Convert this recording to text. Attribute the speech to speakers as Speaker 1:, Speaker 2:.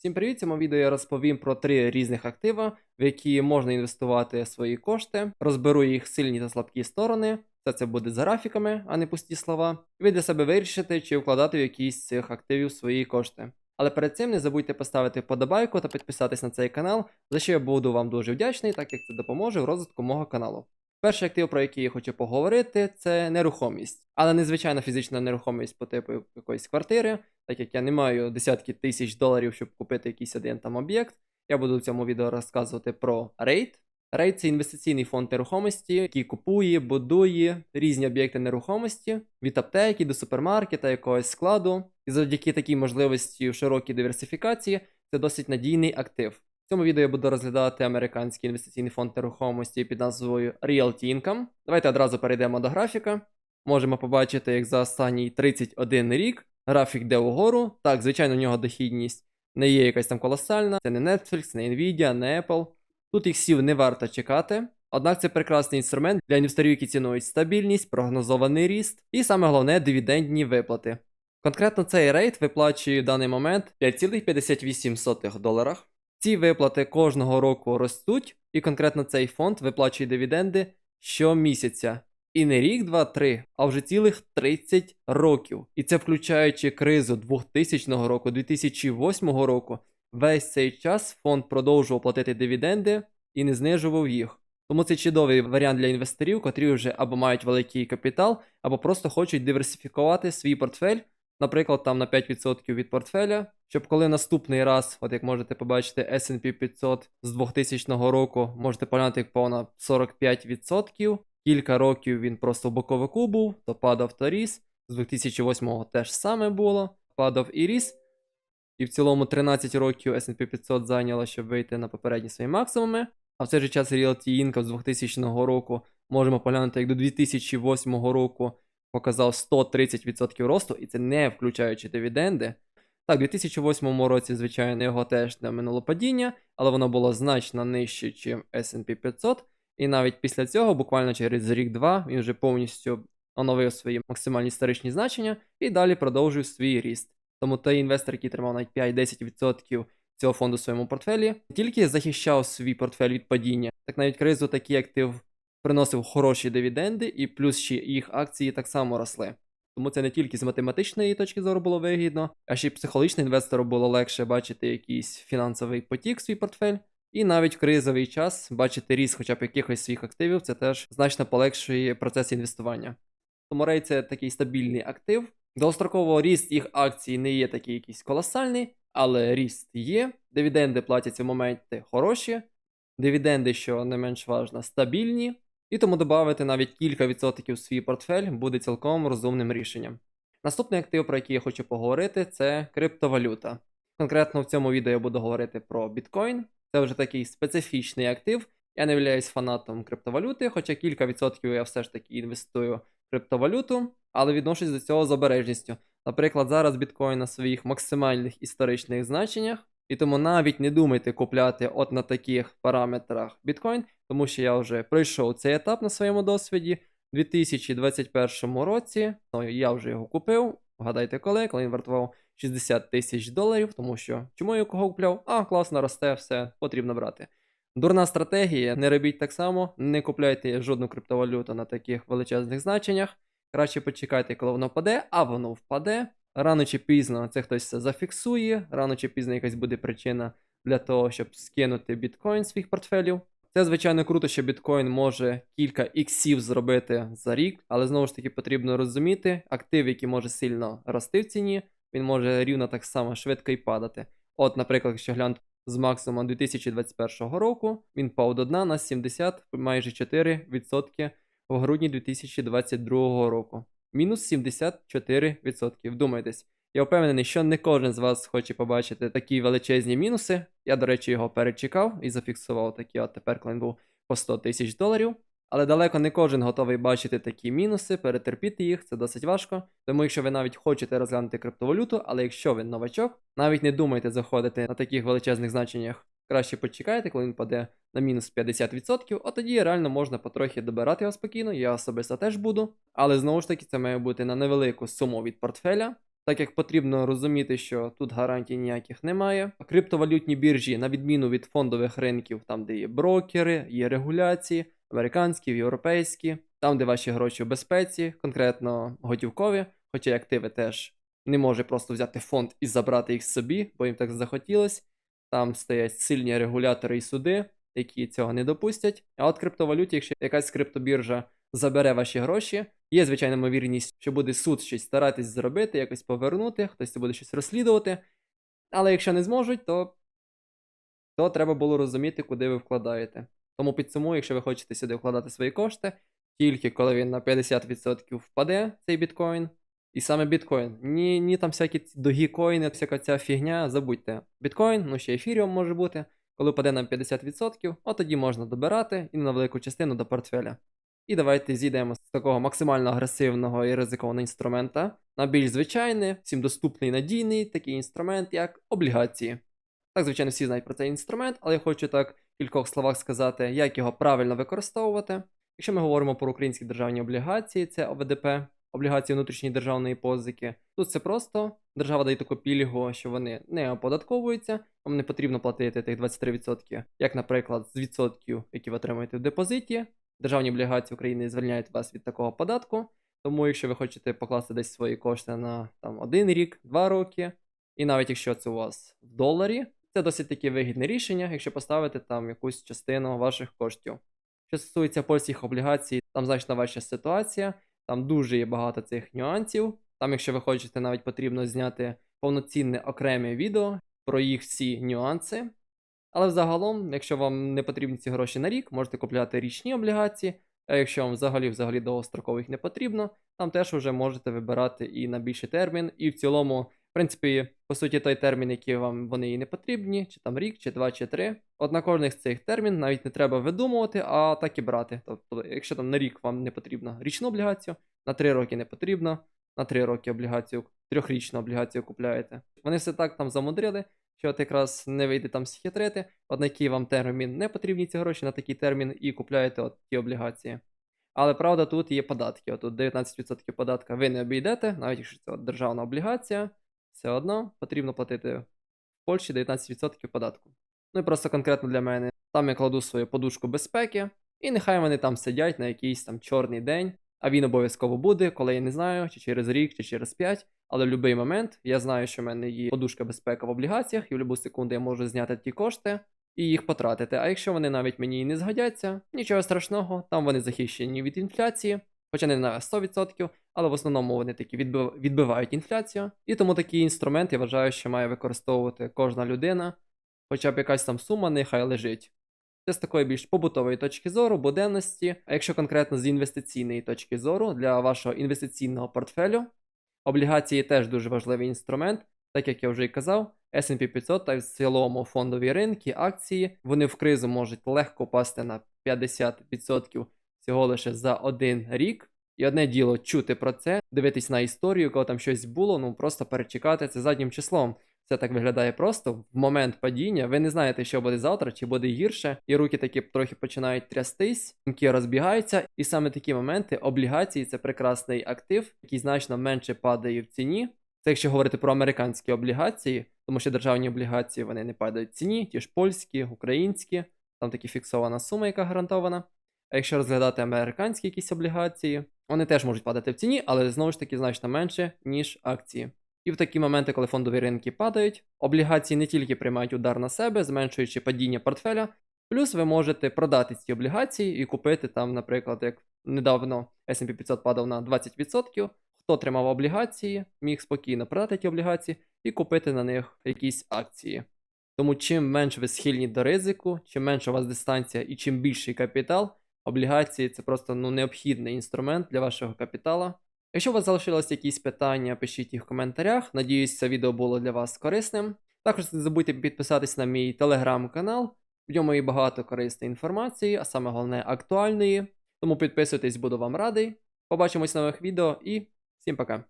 Speaker 1: Всім привіт! В цьому відео я розповім про три різних актива, в які можна інвестувати свої кошти. Розберу їх сильні та слабкі сторони. Все це буде з графіками, а не пусті слова. І ви для себе вирішите, чи вкладати в якісь з цих активів свої кошти. Але перед цим не забудьте поставити вподобайку та підписатись на цей канал, за що я буду вам дуже вдячний, так як це допоможе в розвитку мого каналу. Перший актив, про який я хочу поговорити, це нерухомість, але не звичайна фізична нерухомість по типу якоїсь квартири, так як я не маю десятки тисяч доларів, щоб купити якийсь один там об'єкт. Я буду в цьому відео розказувати про REIT. REIT – це інвестиційний фонд нерухомості, який купує, будує різні об'єкти нерухомості від аптеки до супермаркета, якогось складу. І завдяки такій можливості широкій диверсифікації це досить надійний актив. В цьому відео я буду розглядати американський інвестиційний фонд нерухомості під назвою Realty Income. Давайте одразу перейдемо до графіка. Можемо побачити, як за останній 31 рік графік йде угору. Так, звичайно, у нього дохідність не є якась там колосальна. Це не Netflix, не Nvidia, не Apple. Тут їх сів не варто чекати. Однак це прекрасний інструмент для інвесторів, які цінують стабільність, прогнозований ріст і саме головне дивідендні виплати. Конкретно цей рейт виплачує в даний момент 5,58 доларах. Ці виплати кожного року ростуть, і конкретно цей фонд виплачує дивіденди щомісяця. І не рік, два, три, а вже цілих 30 років. І це включаючи кризу 2000 року, 2008 року. Весь цей час фонд продовжував платити дивіденди і не знижував їх. Тому це чудовий варіант для інвесторів, котрі вже або мають великий капітал, або просто хочуть диверсифікувати свій портфель, наприклад, там на 5% від портфеля, щоб коли наступний раз, от як можете побачити, S&P 500 з 2000 року, можете поглянути понад 45%. Кілька років він просто в боковику був, то падав, то ріс. З 2008 теж саме було, падав і ріс. І в цілому 13 років S&P 500 зайняло, щоб вийти на попередні свої максимуми. А в цей же час Realty Income з 2000 року можемо поглянути, як до 2008 року показав 130% росту, і це не включаючи дивіденди. Так, у 2008 році, звичайно, його теж не минуло падіння, але воно було значно нижче, ніж S&P 500. І навіть після цього, буквально через рік-два, він вже повністю оновив свої максимальні історичні значення і далі продовжив свій ріст. Тому той інвестор, який тримав навіть 5-10% цього фонду в своєму портфелі, не тільки захищав свій портфель від падіння, так навіть кризу такий актив приносив хороші дивіденди, і плюс ще їх акції так само росли. Тому це не тільки з математичної точки зору було вигідно, а ще й психологічно інвестору було легше бачити якийсь фінансовий потік в свій портфель. І навіть в кризовий час бачити ріст хоча б якихось своїх активів, це теж значно полегшує процес інвестування. Тому рей це такий стабільний актив. Довгостроково ріст їх акцій не є такий якийсь колосальний, але ріст є. Дивіденди платяться в моменти хороші, дивіденди, що не менш важливо, стабільні. І тому додати навіть кілька відсотків в свій портфель буде цілком розумним рішенням. Наступний актив, про який я хочу поговорити, це криптовалюта. Конкретно в цьому відео я буду говорити про біткоін. Це вже такий специфічний актив. Я не являюсь фанатом криптовалюти, хоча кілька відсотків я все ж таки інвестую в криптовалюту, але відношусь до цього з обережністю. Наприклад, зараз біткоін на своїх максимальних історичних значеннях, і тому навіть не думайте купляти от на таких параметрах біткоін, тому що я вже пройшов цей етап на своєму досвіді. У 2021 році ну, я вже його купив. Вгадайте коли, коли він вартував 60 тисяч доларів, тому що чому я кого купляв? А, класно росте, все, потрібно брати. Дурна стратегія, не робіть так само, не купляйте жодну криптовалюту на таких величезних значеннях. Краще почекайте, коли воно впаде, а воно впаде. Рано чи пізно це хтось зафіксує, рано чи пізно якась буде причина для того, щоб скинути біткоін своїх портфелів. Це, звичайно, круто, що біткоін може кілька іксів зробити за рік, але знову ж таки потрібно розуміти, актив, який може сильно рости в ціні, він може рівно так само швидко і падати. От, наприклад, якщо глянути з максимумом 2021 року, він впав до дна на 70 майже 4% в грудні 2022 року. Мінус 74%. Вдумайтесь. Я впевнений, що не кожен з вас хоче побачити такі величезні мінуси. Я, до речі, його перечекав і зафіксував такі, от тепер, коли був по 100 тисяч доларів. Але далеко не кожен готовий бачити такі мінуси, перетерпіти їх, це досить важко. Тому якщо ви навіть хочете розглянути криптовалюту, але якщо ви новачок, навіть не думайте заходити на таких величезних значеннях. Краще почекайте, коли він паде на мінус 50%, от тоді реально можна потрохи добирати його спокійно, я особисто теж буду. Але знову ж таки, це має бути на невелику суму від портфеля. так як потрібно розуміти, що тут гарантій ніяких немає. Криптовалютні біржі, на відміну від фондових ринків, там, де є брокери, є регуляції, американські, європейські, там, де ваші гроші в безпеці, конкретно готівкові, хоча й активи теж не може просто взяти фонд і забрати їх собі, бо їм так захотілось. Там стоять сильні регулятори і суди, які цього не допустять. А от криптовалюті, якщо якась криптобіржа забере ваші гроші, є звичайна ймовірність, що буде суд щось старатись зробити, якось повернути, хтось буде щось розслідувати. Але якщо не зможуть, то, то треба було розуміти, куди ви вкладаєте. Тому підсумую, якщо ви хочете сюди вкладати свої кошти, тільки коли він на 50% впаде, цей біткоін. І саме біткоін. Ні, ні там всякі ці догікоїни, всяка ця фігня, забудьте. Біткоін, ну ще ефіріум може бути. Коли впаде на 50%, от тоді можна добирати і на велику частину до портфеля. І давайте зійдемо з такого максимально агресивного і ризикованого інструмента на більш звичайний, всім доступний і надійний такий інструмент, як облігації. Так, звичайно, всі знають про цей інструмент, але я хочу так в кількох словах сказати, як його правильно використовувати. Якщо ми говоримо про українські державні облігації, це ОВДП, облігації внутрішньої державної позики. Тут це просто держава дає таку пільгу, що вони не оподатковуються, вам не потрібно платити тих 23%, як, наприклад, з відсотків, які ви отримуєте в депозиті. Державні облігації України звільняють вас від такого податку. Тому, якщо ви хочете покласти десь свої кошти на там один рік, два роки, і навіть якщо це у вас в доларі, це досить таки вигідне рішення, якщо поставити там якусь частину ваших коштів. Що стосується польських облігацій, там значно важча ситуація, там дуже є багато цих нюансів. Там, якщо ви хочете, навіть потрібно зняти повноцінне окреме відео про їх всі нюанси. Але взагалом, якщо вам не потрібні ці гроші на рік, можете купляти річні облігації. А якщо вам взагалі взагалі довгострокових не потрібно, там теж вже можете вибирати і на більший термін, і в цілому, в принципі, по суті, той термін, який вам вони і не потрібні, чи там рік, чи два, чи три. От на кожних з цих термін навіть не треба видумувати, а так і брати. Тобто, якщо там на рік вам не потрібно річну облігацію, на три роки не потрібно, на три роки облігацію, трьохрічну облігацію купляєте. Вони все так там замудрили, що от якраз не вийде там схитрити, от на який вам термін не потрібні ці гроші, на такий термін і купляєте от ті облігації. Але правда, тут є податки. От тут 19% податка ви не обійдете, навіть якщо це державна облігація, все одно потрібно платити в Польщі 19% податку. Ну і просто конкретно для мене. Там я кладу свою подушку безпеки, і нехай вони там сидять на якийсь там чорний день, а він обов'язково буде, коли я не знаю, чи через рік, чи через 5. Але в будь-який момент я знаю, що в мене є подушка безпеки в облігаціях, і в будь-яку секунду я можу зняти ті кошти і їх потратити. А якщо вони навіть мені і не згодяться, нічого страшного, там вони захищені від інфляції, хоча не на 100%, але в основному вони такі відбив... відбивають інфляцію. І тому такий інструмент я вважаю, що має використовувати кожна людина, хоча б якась там сума нехай лежить. Це з такої більш побутової точки зору, буденності, а якщо конкретно з інвестиційної точки зору для вашого інвестиційного портфелю, облігації теж дуже важливий інструмент, так як я вже і казав, S&P 500 та в цілому фондові ринки, акції, вони в кризу можуть легко пасти на 50% всього лише за один рік. І одне діло чути про це, дивитись на історію, коли там щось було, ну просто перечекати це заднім числом. Це так виглядає просто в момент падіння. Ви не знаєте, що буде завтра, чи буде гірше, і руки такі трохи починають трястись, думки розбігаються. І саме такі моменти облігації це прекрасний актив, який значно менше падає в ціні. Це якщо говорити про американські облігації, тому що державні облігації вони не падають в ціні, ті ж польські, українські, там таки фіксована сума, яка гарантована. А якщо розглядати американські якісь облігації, вони теж можуть падати в ціні, але знову ж таки значно менше, ніж акції. І в такі моменти, коли фондові ринки падають, облігації не тільки приймають удар на себе, зменшуючи падіння портфеля, плюс ви можете продати ці облігації і купити там, наприклад, як недавно S&P 500 падав на 20%, хто тримав облігації, міг спокійно продати ті облігації і купити на них якісь акції. Тому чим менш ви схильні до ризику, чим менша у вас дистанція і чим більший капітал, облігації це просто ну, необхідний інструмент для вашого капітала. Якщо у вас залишилось якісь питання, пишіть їх в коментарях. Надіюсь, це відео було для вас корисним. Також не забудьте підписатись на мій телеграм-канал, в ньому є багато корисної інформації, а саме головне актуальної. Тому підписуйтесь, буду вам радий. Побачимось в нових відео і всім пока!